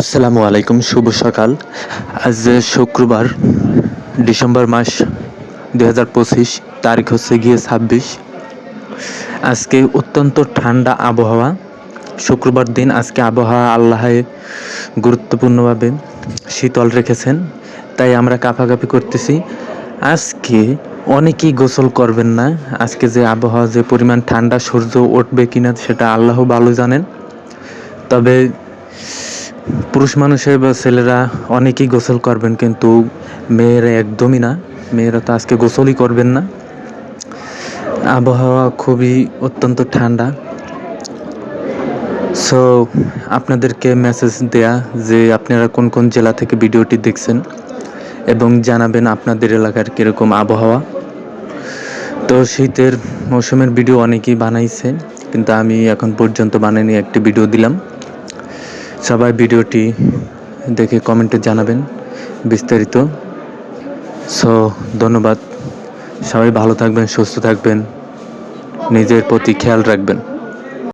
আসসালামু আলাইকুম, শুভ সকাল। আজ শুক্রবার, ডিসেম্বর মাস দুই হাজার পঁচিশ, তারিখ হচ্ছে গিয়ে ছাব্বিশ। আজকে অত্যন্ত ঠান্ডা আবহাওয়া। শুক্রবার দিন আজকে আবহাওয়া আল্লাহে গুরুত্বপূর্ণভাবে শীতল রেখেছেন, তাই আমরা কাঁপাকাঁপি করতেছি। আজকে অনেকেই গোসল করবেন না। আজকে যে আবহাওয়া, যে পরিমাণ ঠান্ডা সূর্য উঠবে কিনা, সেটা আল্লাহ ভালো জানেন। তবে পুরুষ মানুষের বা ছেলেরা অনেকেই গোসল করবেন, কিন্তু মেয়েরা একদমই না। মেয়েরা তো আজকে গোসলই করবেন না। আবহাওয়া খুবই অত্যন্ত ঠান্ডা। সো আপনাদেরকে মেসেজ দেয়া যে আপনারা কোন কোন জেলা থেকে ভিডিওটি দেখছেন এবং জানাবেন আপনাদের এলাকার কীরকম আবহাওয়া। তো শীতের মৌসুমের ভিডিও অনেকেই বানাইছে, কিন্তু আমি এখন পর্যন্ত বানাইনি, একটি ভিডিও দিলাম। সবাই ভিডিওটি দেখে কমেন্টে জানাবেন বিস্তারিত। সো, ধন্যবাদ। সবাই ভালো থাকবেন, সুস্থ থাকবেন। নিজের প্রতি খেয়াল রাখবেন।